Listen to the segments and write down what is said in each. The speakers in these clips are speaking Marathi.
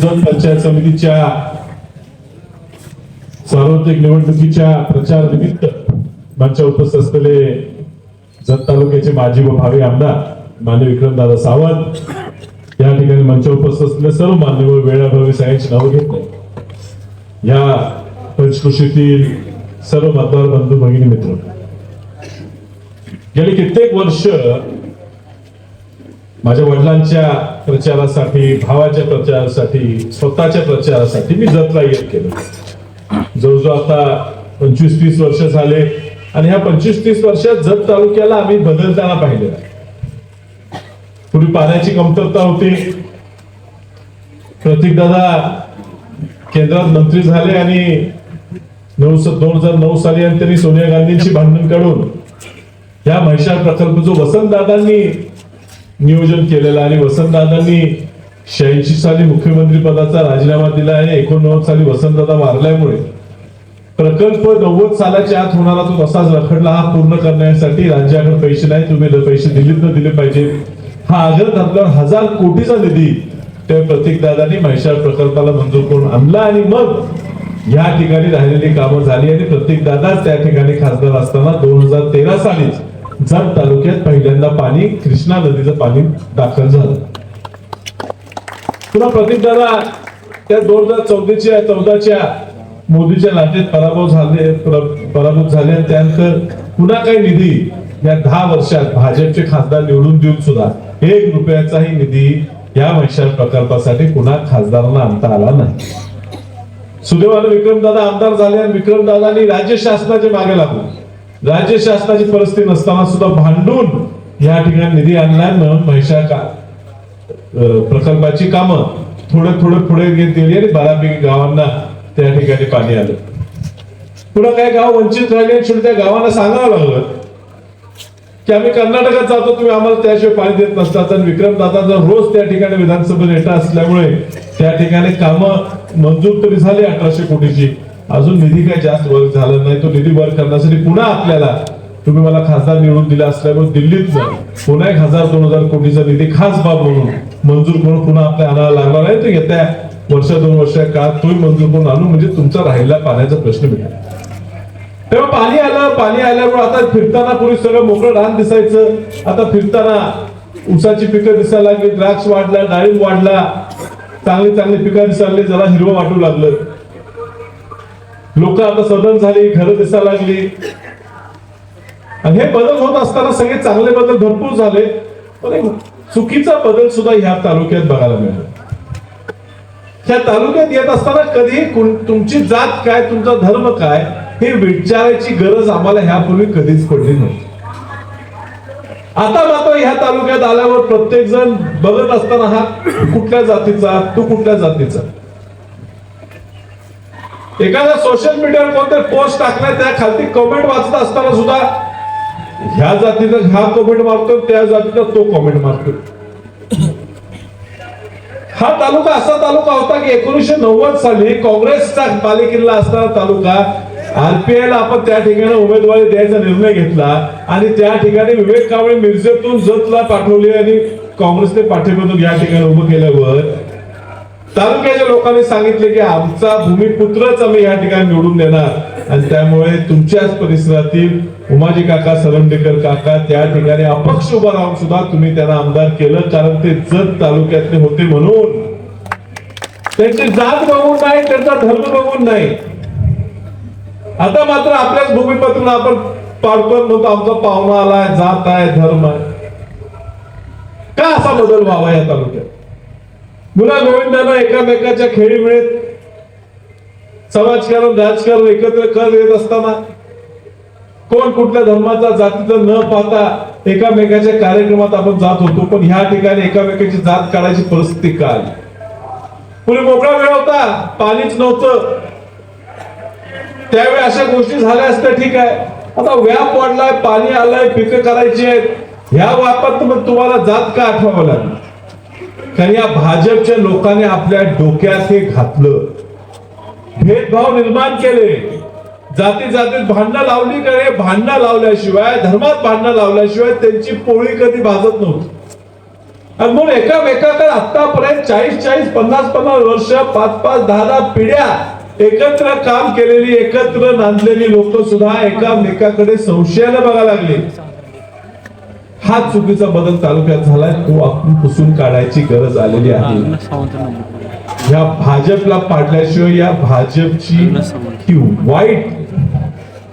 जत पंचायत समितीच्या सार्वत्रिक निवडणुकीच्या प्रचार निमित्त मंचावर उपस्थित असलेले जत तालुक्याचे माजी व भावी आमदार मान्य विक्रमदादा सावंत. या ठिकाणी मंचावर उपस्थित असलेले सर्व मान्यवर वेळाभावी सगळ्यांची नावं घेत या पंचकृषीतील सर्व मतदार बंधू भगिनी मित्र. गेले कित्येक वर्ष माझ्या वडिलांच्या प्रचारासाठी भावाच्या प्रचारासाठी स्वतःच्या प्रचारासाठी मी जतला येत केलं. जवळजवळ आता पंचवीस तीस वर्ष झाले आणि ह्या पंचवीस तीस वर्षात जत तालुक्याला आम्ही बदलताना पाहिलेला पूर्वी पाण्याची कमतरता होती. प्रतीकदादा केंद्रात मंत्री झाले आणि नऊ दोन हजार नऊ साली आणि त्यांनी सोनिया गांधींची भांडण काढून या महिषा प्रकल्प जो वसंतदादांनी नियोजन केलेलं आणि वसंतदादांनी शहाऐंशी साली मुख्यमंत्री पदाचा राजीनामा दिला आणि एकोणनव्वद साली वसंतदादा वारल्यामुळे प्रकल्प नव्वद सालाच्या आत होणारा तो तसाच रखडला हा पूर्ण करण्यासाठी राज्याकडे पैसे नाही. तुम्ही पैसे दिलेत ना दिले पाहिजे. हा आग्रह धरल्यावर हजार कोटीचा निधी त्या प्रतीकदादांनी म्हैसाळ प्रकल्पाला मंजूर करून आणला. आणि मग या ठिकाणी राहिलेली कामं झाली. आणि प्रतीकदादाच त्या ठिकाणी खासदार असताना दोन हजार तेरा सालीच जात तालुक्यात पहिल्यांदा पाणी कृष्णा नदीचं पाणी दाखल झालं. पुन्हा प्रतीकदादा त्या दोन हजार चौदाच्या चौदाच्या मोदीच्या लाटेत पराभव झाले पराभूत झाले त्यानंतर पुन्हा काही निधी या दहा वर्षात भाजपचे खासदार निवडून देऊन सुद्धा एक रुपयाचाही निधी या वैशाल प्रकल्पासाठी पुन्हा खासदारांना आणता आला नाही. सुदैवानं विक्रमदादा आमदार झाले आणि विक्रमदादांनी राज्य शासनाचे मागे लागून राज्य शासनाची परिस्थिती नसताना सुद्धा भांडून या ठिकाणी निधी आणल्यानं म्हैसाळ का प्रकल्पाची कामं थोडं थोडे पुढे घेत गेली आणि बऱ्यापैकी गावांना त्या ठिकाणी पाणी आलं. पुन्हा काय गाव वंचित राहिले आणि शेवटी त्या गावांना सांगावं लागलं की आम्ही कर्नाटकात जातो तुम्ही आम्हाला त्याशिवाय पाणी देत नसतात. आणि विक्रमदादा जर रोज त्या ठिकाणी विधानसभेत येत असल्यामुळे त्या ठिकाणी कामं मंजूर तरी झाली अठराशे कोटीची. अजून निधी काही जास्त वर्क झाला नाही तो निधी वर्क करण्यासाठी पुन्हा आपल्याला तुम्ही मला खासदार निवडून दिला असल्यामुळे दिल्लीत पुन्हा एक हजार दोन हजार कोटीचा निधी खास बाब म्हणून मंजूर करून पुन्हा आपल्या आणायला लागणार आहे. तो येत्या वर्ष दोन वर्ष काळात तोही मंजूर करून आणू म्हणजे तुमचा राहिलेला पाण्याचा प्रश्न मिळेल तेव्हा पाणी आलं पाणी आल्यामुळे आता फिरताना पूर्वी सगळं मोकळं रान दिसायचं. आता फिरताना ऊसाची पिकं दिसायला लागली द्राक्ष वाढला डाळिंब वाढला. चांगली चांगली पिकं दिसायला जरा हिरवं वाटू लागलं. लोक आता सदन झाली घरं दिसायला लागली. आणि हे बदल होत असताना सगळे चांगले बदल भरपूर झाले पण एक चुकीचा बदल सुद्धा ह्या तालुक्यात बघायला मिळाला. ह्या तालुक्यात येत असताना कधी तुमची जात काय तुमचा धर्म काय हे विचारायची गरज आम्हाला ह्यापूर्वी कधीच पडली नव्हती. आता मात्र ह्या तालुक्यात आल्यावर प्रत्येक जण बघत असताना हा कुठल्या जातीचा तू कुठल्या जातीचा? एखाद्या सोशल मीडियावर कोणते पोस्ट टाकलाय त्या खालती कमेंट वाचत असताना सुद्धा ह्या जातीचा ह्या कमेंट मारतो त्या जातीचा तो कमेंट मारतो हा तालुका असा तालुका होता की एकोणीशे नव्वद साली काँग्रेसचा बालेकिल्ला असणारा तालुका आरपीआय ला आपण त्या ठिकाणी उमेदवारी द्यायचा निर्णय घेतला आणि त्या ठिकाणी विवेक कांबळे मिरजेतून जतला पाठवले आणि काँग्रेसने पाठिंब्यातून या ठिकाणी उभं केल्यावर तालुक्याच्या लोकांनी सांगितले की आमचा भूमिपुत्रच आम्ही या ठिकाणी निवडून देणार. आणि त्यामुळे तुमच्याच परिसरातील उमाजी काका सरंडेकर काका त्या ठिकाणी अपक्ष उभा राहून सुद्धा तुम्ही त्यांना आमदार केलं कारण ते जत तालुक्यातले होते म्हणून. त्यांची जात बघून नाही त्यांचा धर्म बघून नाही. आता मात्र आपल्याच भूमिपत्र आपण पाडतो म्हणतो आमचा पाहुणा आलाय जात आहे धर्म आहे. का असा बदल व्हावा या तालुक्यात? मुला गोविंदांना एकामेकाच्या खेळी मिळत समाजकारण राजकारण एकत्र कर येत असताना कोण कुठल्या धर्माचा जातीचा न पाहता एकामेकाच्या कार्यक्रमात आपण जात होतो पण ह्या ठिकाणी एकामेकाची जात काढायची परिस्थिती का आली? पुढे मोकळा वेळ होता पाणीच नव्हतं. त्यावेळी अशा गोष्टी झाल्या असत्या ठीक आहे. आता व्याप वाढलाय पाणी आलंय पिकं करायची आहेत. ह्या व्यापात मग तुम्हाला जात का आठवावं लागलं? कारण या भाजपच्या लोकांनी आपल्या डोक्यात हे घातलं. भेदभाव निर्माण केले. जाती जातीत भांडणं लावली करे भांडणं लावल्याशिवाय धर्मात भांडणं लावल्याशिवाय त्यांची पोळी कधी भाजत नव्हती. आणि म्हणून एकामेकाकडे आतापर्यंत चाळीस चाळीस पन्नास पन्नास वर्ष पाच पाच दहा दहा पिढ्या एकत्र काम केलेली एकत्र नांदलेली लोक सुद्धा एकामेकाकडे संशयाने बघायला लागली. हा चुकीचा बदल तालुक्यात झालाय तो आपण पुसून काढायची गरज आलेली आहे. या भाजपला पाडल्याशिवाय या भाजपची ही वाईट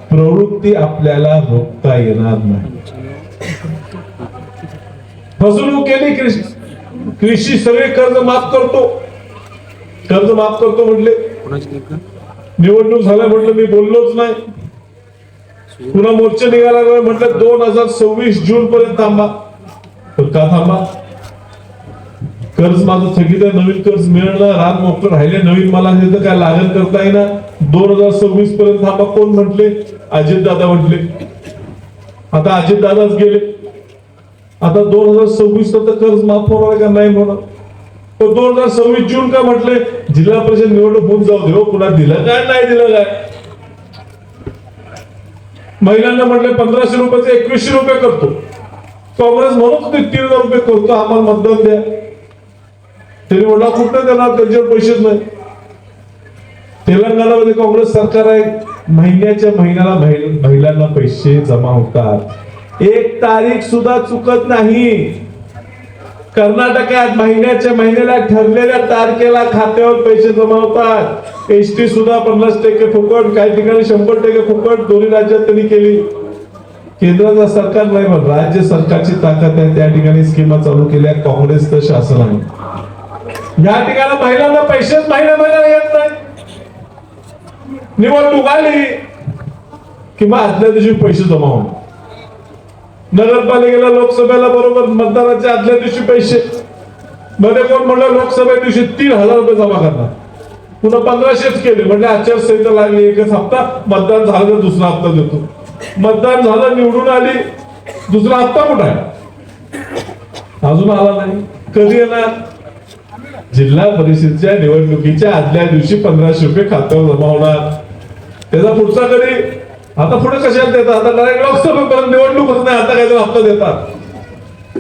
प्रवृत्ती आपल्याला रोखता येणार नाही. फसवणूक केली कृषी कृषी सगळे कर्ज माफ करतो. कर्ज माफ करतो म्हटले निवडणूक झाल्या म्हटलं मी बोललोच नाही. पुन्हा मोर्चा निघाला म्हटलं दोन हजार सव्वीस जून पर्यंत थांबा. पण का थांबा? कर्ज माझं थकीत आहे नवीन कर्ज मिळणं रान मोकळ राहिले नवीन मला हे तर काय लागण करता येईना. दोन हजार सव्वीस पर्यंत थांबा कोण म्हटले? अजित दादा म्हटले. आता अजित दादाच गेले. आता दोन हजार सव्वीस तर कर्ज माफ होणार का? नाही म्हणा पण दोन हजार सव्वीस जून का म्हटले? जिल्हा परिषद निवडणूक होऊन जाऊ दे हो पुन्हा दिलं काय नाही दिलं काय? महिलांना म्हटलं पंधराशे रुपयाचे एकवीसशे रुपये करतो. काँग्रेस म्हणून ते तीन हजार रुपये करतो आम्हाला मतदान द्या. त्यांनी म्हटलं कुठं देणार? त्यांच्यावर पैसेच नाही. तेलंगणामध्ये काँग्रेस सरकार आहे. महिन्याच्या महिन्याला महिलांना पैसे जमा होतात. एक तारीख सुद्धा चुकत नाही. कर्नाटकात महिन्याच्या महिन्याला ठरलेल्या तारखेला खात्यावर पैसे जमा होतात. एस टी सुद्धा पन्नास टक्के फुकट काही ठिकाणी शंभर टक्के फुकट दोन्ही राज्यात त्यांनी केली. केंद्राचा सरकार नाही पण राज्य सरकारची ताकद आहे त्या ठिकाणी स्कीमा चालू केल्या काँग्रेसचं शासनाने. या ठिकाणी महिलांना पैसेच महिला महिला येत नाही. निवडणूक आली किंवा आदल्या दिवशी पैसे जमा होणार. नगरपालिकेला लोकसभेला बरोबर मतदानाच्या आदल्या दिवशी पैसे. मध्ये कोण म्हणलं लोकसभे दिवशी तीन हजार रुपये जमा करणार. पुन्हा पंधराशेच केले. म्हणजे आचारसंहिता लागली एकच हप्ता मतदान झालं तर दुसरा हप्ता देतो. मतदान झालं निवडून आली दुसरा हप्ता कुठं आहे? अजून आला नाही. कधी येणार? जिल्हा परिषदच्या निवडणुकीच्या आदल्या दिवशी पंधराशे रुपये खात्यावर जमा होणार. त्याचा पुढचा कधी? आता पुढे कशाला देतात? आता डायरेक्ट लोकसभेपर्यंत निवडणूकच नाही आता काहीतरी हप्ता देतात?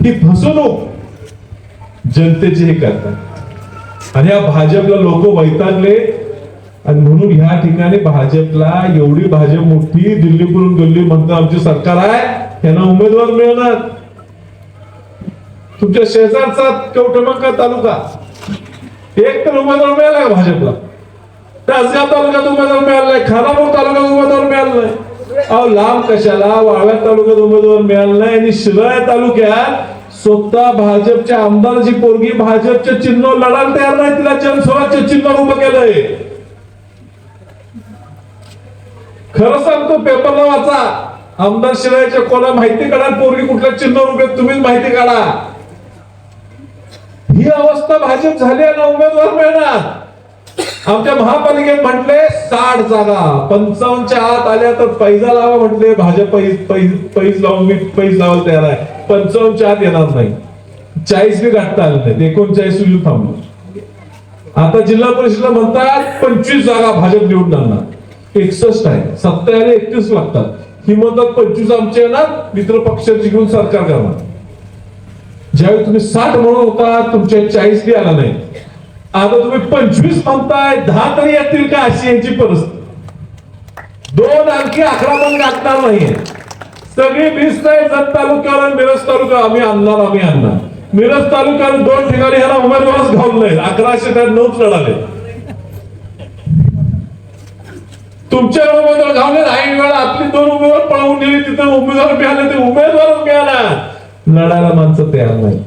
ही फसवणूक जनतेची हे करतात. आणि या भाजपला लोक वैतागले आणि म्हणून ह्या ठिकाणी भाजपला एवढी भाजप मोठी दिल्लीकडून दिल्ली म्हणतं आमची सरकार आहे त्यांना उमेदवार मिळणार. तुमच्या शेजारचा कवटमंका तालुका. एक तर उमेदवार मिळाला भाजपला? तालुक्यात उमेदवार मिळाला खानापूर तालुक्यात उमेदवार मिळाला अहो लांब कशाला? वाळव्या तालुक्यात उमेदवार मिळाला नाही. आणि शिराळा तालुक्यात स्वतः भाजपच्या आमदाराची पोरगी भाजपच्या चिन्ह लढायला तयार नाही. तिला जनस्वराज्य चिन्ह उभं केलंय. खरं सांगतो पेपरला वाचा. आमदार शिरायच्या कोणा माहिती काढा. पोरगी कुठल्या चिन्ह उभे तुम्हीच माहिती काढा. ही अवस्था भाजप झाली आहे ना उमेदवार मिळणार. आमच्या महापालिकेत म्हटले साठ जागा. पंचावन्नच्या आत आल्या तर पैजा लावा म्हटले भाजप पैस लावून मी पैस लावायला तयार आहे. पंचावन्नच्या आत येणार नाही. चाळीस बी गाठता आलं नाही एकोणचाळीस येऊन थांबलो. आता जिल्हा परिषदला म्हणतात पंचवीस जागा भाजप निवडून आणणार एकसष्ट आहे. सत्ता आणि एकतीस लागतात. ही म्हणतात पंचवीस आमचे येणार मित्र पक्ष घेऊन सरकार करणार. ज्यावेळी तुम्ही साठ म्हणून होता तुमच्या चाळीस बी आला नाही. आता तुम्ही पंचवीस म्हणताय दहा तरी येतील का अशी यांची परिस्थिती? दोन आणखी अकरा पण गाठणार नाहीये. सगळी वीस नाही जत तालुक्यावर आणि मिरज तालुका आम्ही आणणार आम्ही आणणार. मिरज तालुक्यात दोन ठिकाणी ह्याला उमेदवारच घाऊन नाही अकराशे त्यात नऊ लढाले तुमच्या उमेदवार घावले ऐन वेळा आपली दोन उमेदवार पळवून गेली तिथं उमेदवार मिळाले ते उमेदवार मिळाला. लढायला माणसं तयार नाही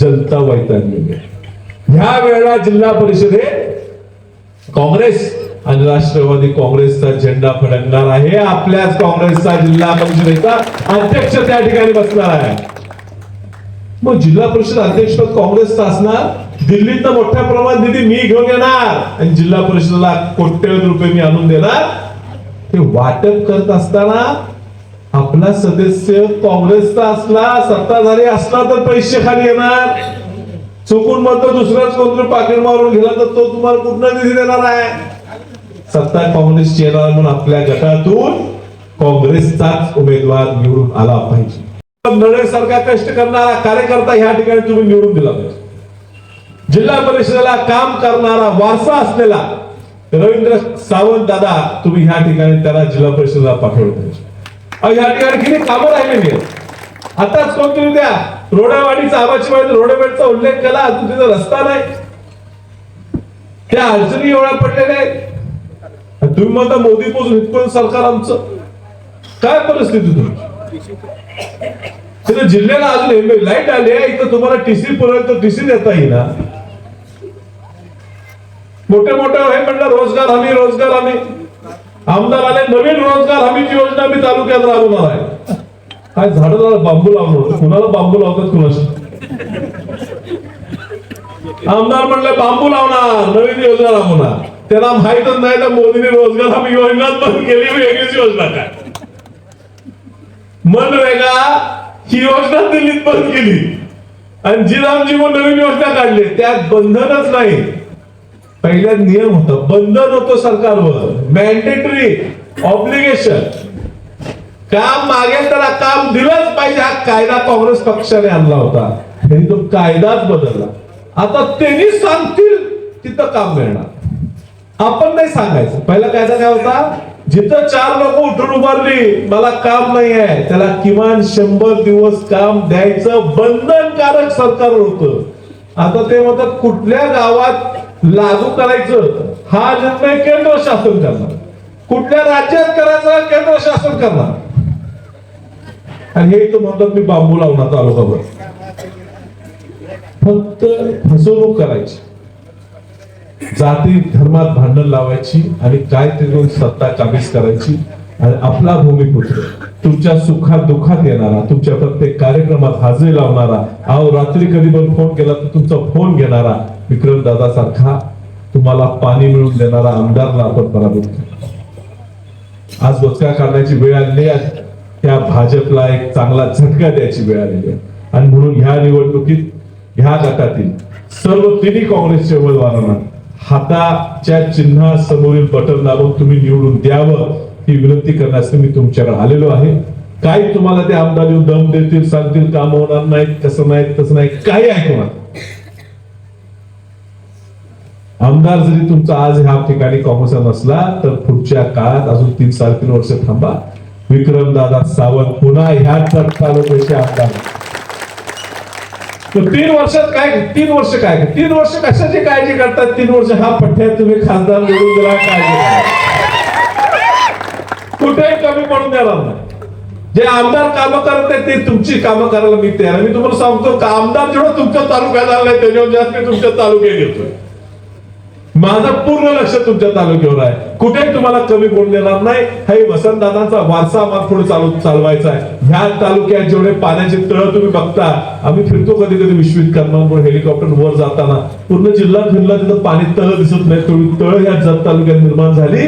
जनता वैतागलेली आहे. ह्या वेळेला जिल्हा परिषदेत काँग्रेस आणि राष्ट्रवादी काँग्रेसचा झेंडा फडकणार आहे. आपल्याच काँग्रेसचा जिल्हा परिषदेचा अध्यक्ष त्या ठिकाणी बसणार आहे. मग जिल्हा परिषद अध्यक्षपद काँग्रेसचं असणार? दिल्लीत मोठ्या प्रमाणात निधी मी घेऊन येणार. आणि जिल्हा परिषदेला कोट्यवधी रुपये मी आणून देणार. ते वाटप करत असताना आपला सदस्य काँग्रेसचा असला सत्ताधारी असला तर पैसे खाली येणार. चुकून म्हणतो दुसराच कोणतरी पाकिट मारून गेला तर तो तुम्हाला कुठनं निधी देणार आहे? सत्ता काँग्रेस येणार म्हणून आपल्या गटातून काँग्रेसचाच उमेदवार निवडून आला पाहिजे. नळे सारखा कष्ट करणारा कार्यकर्ता ह्या ठिकाणी तुम्ही निवडून दिला पाहिजे. जिल्हा परिषदेला काम करणारा वारसा असलेला रवींद्र सावंत दादा तुम्ही ह्या ठिकाणी त्याला जिल्हा परिषदेला पाठवलं पाहिजे. ह्या ठिकाणी किती कामं राहिलेली आहेत? आताच कोणतरी द्या? रोडावाडीचा आबाची वाडी उल्लेख केला अजून तिथं रस्ता नाही. त्या अडचणी एवढ्या पडलेल्या आहेत. तुम्ही म्हणता मोदी पोचून इथपर्यंत सरकार आमचं. काय परिस्थिती तुमची? जिल्ह्याला अजून लाइट आली आहे इथं तुम्हाला टीसी पर्यंत टीसी देता येईना. मोठे मोठे हे म्हणलं रोजगार हमी रोजगार हमी. आमदार आले नवीन रोजगार हमीची योजना मी तालुक्यात राबवणार आहे. काय झाडाला बांबू लावलो कुणाला बांबू लावतात कुणाशी? आमदार म्हणले बांबू लावणार नवीन योजना राबवणार. त्यांना माहितच नाही तर मोदीने रोजगार हमी योजनाच बंद केली वेगळीच योजना काय? मनरेगा ही योजना दिल्लीत बंद केली. आणि जी रामजी मग नवीन योजना काढली. त्यात बंधनच नाही. पहिल्यात नियम होता बंधन होतं सरकारवर. मॅन्डेटरी ऑब्लिगेशन काम मागेल त्याला काम दिलंच पाहिजे. हा कायदा काँग्रेस पक्षाने आणला होता. त्यांनी तो कायदाच बदलला. आता त्यांनी सांगतील तिथं काम मिळणार. आपण नाही सांगायचं. पहिला कायदा काय होता? जिथं चार लोक उठून उभारली मला काम नाही आहे त्याला किमान शंभर दिवस काम द्यायचं बंधनकारक सरकार होत. आता ते म्हणतात कुठल्या गावात लागू करायचं? हा निर्णय केंद्र शासन करणार. कुठल्या राज्यात करायचा? केंद्र शासन करणार. आणि हे इथं म्हणतात मी बांबू लावणार तालुकाभर. फक्त फसवणूक करायची. जाती धर्मात भांडण लावायची आणि काय ते करून सत्ता काबीज करायची आणि आपला भूमिपुत्र तुमच्या सुखात दुःखात येणारा तुमच्या प्रत्येक कार्यक्रमात हजेरी लावणारा अहो रात्री कधी पण फोन केला तर तुमचा फोन घेणारा विक्रम दादा सारखा तुम्हाला पाणी मिळवून देणारा आमदारला आपण पराभूत आज बचका काढण्याची वेळ आली आहे. त्या भाजपला एक चांगला झटका द्यायची वेळ आलेली आहे. आणि म्हणून ह्या निवडणुकीत ह्या गटातील सर्व तिन्ही काँग्रेसच्या उमेदवारांना हाताच्या चिन्हा समोरील बटन दाबून तुम्ही निवडून द्यावं ही विनंती करण्यासाठी मी तुमच्याकडे आलेलो आहे. काही तुम्हाला ते आमदार येऊन दम देतील सांगतील काम होणार नाही कसं नाही तसं नाही काही ऐकणार आमदार जरी तुमचा आज ह्या ठिकाणी काँग्रेसचा नसला तर पुढच्या काळात अजून तीन साडेतीन वर्ष थांबा. विक्रमदादा सावंत पुन्हा ह्या तालुक्याचे आमदार. तर तीन वर्षात काय तीन वर्ष काय तीन वर्ष कशाची काळजी करतात? तीन वर्ष हा पठ्ठ्यात तुम्ही खासदार निवडून दिला काळजी करा. कुठेही कमी पडून देणार नाही जे आमदार कामं करत आहेत ते तुमची कामं करायला मी तयार मी तुम्हाला सांगतो का आमदार जेवढं तुमच्या तालुक्यात आलाय त्याच्यावर जास्त मी तुमच्या तालुक्यात घेतोय माझं पूर्ण लक्ष तुमच्या तालुक्यावर आहे. कुठेही तुम्हाला कमी कोण देणार नाही. हे वसंतदादांचा वारसा आम्हाला पुढे चालू चालवायचा आहे. ह्या तालुक्यात जेवढे पाण्याचे तळ तुम्ही बघता आम्ही फिरतो कधी कधी विश्वित करणार हेलिकॉप्टर वर जाताना. पूर्ण जिल्हा फिरला तिथं पाणी तळ दिसत नाही. थोडी तळ ह्या जत तालुक्यात निर्माण झाली.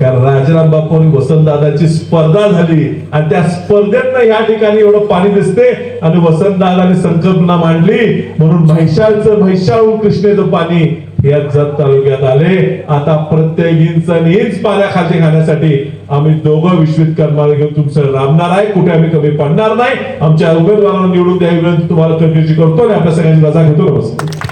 कारण राजाराम बापू आणि वसंतदादाची स्पर्धा झाली. आणि त्या स्पर्धेतनं या ठिकाणी एवढं पाणी दिसते आणि वसंतदादाने संकल्पना मांडली. म्हणून म्हैशाळचं म्हैशाळून कृष्णेचं पाणी या जत तालुक्यात आले. आता प्रत्येक इंच इंच पाण्या पाण्याखाली खाण्यासाठी आम्ही दोघं विश्वित करणार घेऊन तुमचं राबणार आहे. कुठे आम्ही कमी पडणार नाही. आमच्या उमेदवारांना निवडून द्या विनंती तुम्हाला कधीची करतो आणि आपल्या सगळ्यांची रजा घेतो. नमस्कार.